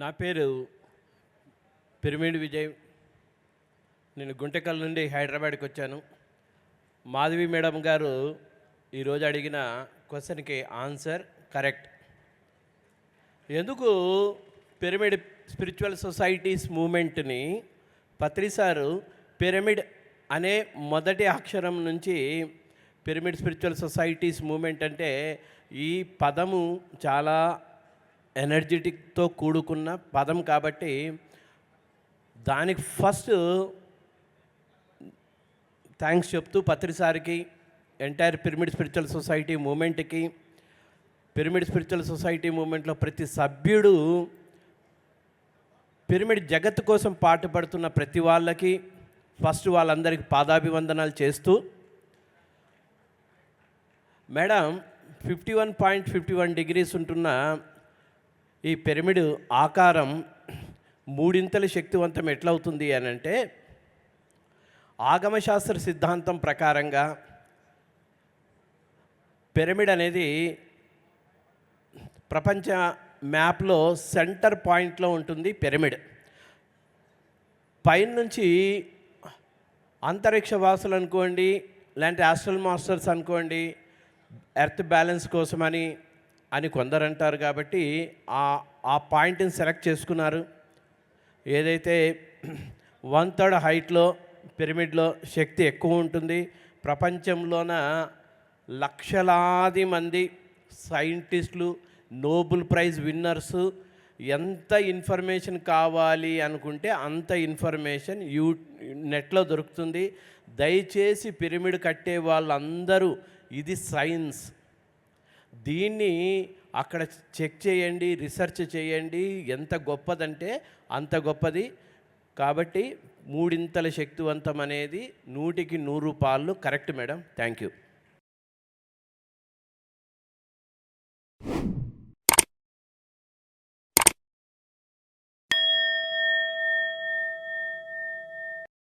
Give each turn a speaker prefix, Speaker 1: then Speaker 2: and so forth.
Speaker 1: నా పేరు పిరమిడ్ విజయ్. నేను గుంటకల్ నుండి హైదరాబాద్కి వచ్చాను. మాధవి మేడం గారు ఈరోజు అడిగిన క్వశ్చన్కి ఆన్సర్ కరెక్ట్. ఎందుకు పిరమిడ్ స్పిరిచువల్ సొసైటీస్ మూమెంట్ని పత్రి సారు పిరమిడ్ అనే మొదటి అక్షరం నుంచి పిరమిడ్ స్పిరిచువల్ సొసైటీస్ మూమెంట్ అంటే ఈ పదము చాలా ఎనర్జెటిక్తో కూడుకున్న పదం కాబట్టి దానికి ఫస్ట్ థ్యాంక్స్ చెప్తూ పత్రిసారికి ఎంటైర్ పిరమిడ్ స్పిరిచువల్ సొసైటీ మూమెంట్కి పిరమిడ్ స్పిరిచువల్ సొసైటీ మూమెంట్లో ప్రతి సభ్యుడు పిరమిడ్ జగత్తు కోసం పాటుపడుతున్న ప్రతి వాళ్ళకి ఫస్ట్ వాళ్ళందరికీ పాదాభివందనాలు చేస్తూ madam fifty one point fifty one degrees ఉంటున్న ఈ పిరమిడ్ ఆకారం మూడింతల శక్తివంతం ఎట్లవుతుంది అని అంటే ఆగమశాస్త్ర సిద్ధాంతం ప్రకారంగా పిరమిడ్ అనేది ప్రపంచ మ్యాప్లో సెంటర్ పాయింట్లో ఉంటుంది పిరమిడ్. పైనుంచి అంతరిక్ష వాసులు అనుకోండి లేదంటే ఆస్ట్రల్ మాస్టర్స్ అనుకోండి ఎర్త్ బ్యాలెన్స్ కోసమని అని కొందరు అంటారు కాబట్టి ఆ ఆ పాయింట్ని సెలెక్ట్ చేసుకున్నారు. ఏదైతే వన్ థర్డ్ హైట్లో పిరమిడ్లో శక్తి ఎక్కువ ఉంటుంది ప్రపంచంలోన లక్షలాది మంది సైంటిస్టులు నోబెల్ ప్రైజ్ విన్నర్స్ ఎంత ఇన్ఫర్మేషన్ కావాలి అనుకుంటే అంత ఇన్ఫర్మేషన్ యూ నెట్లో దొరుకుతుంది. దయచేసి పిరమిడ్ కట్టే వాళ్ళందరూ ఇది సైన్స్. దీన్ని అక్కడ చెక్ చేయండి రీసెర్చ్ చేయండి. ఎంత గొప్పదంటే అంత గొప్పది. కాబట్టి మూడింతల శక్తివంతం అనేది నూటికి నూరు పాళ్ళు కరెక్ట్ మేడం. Thank you.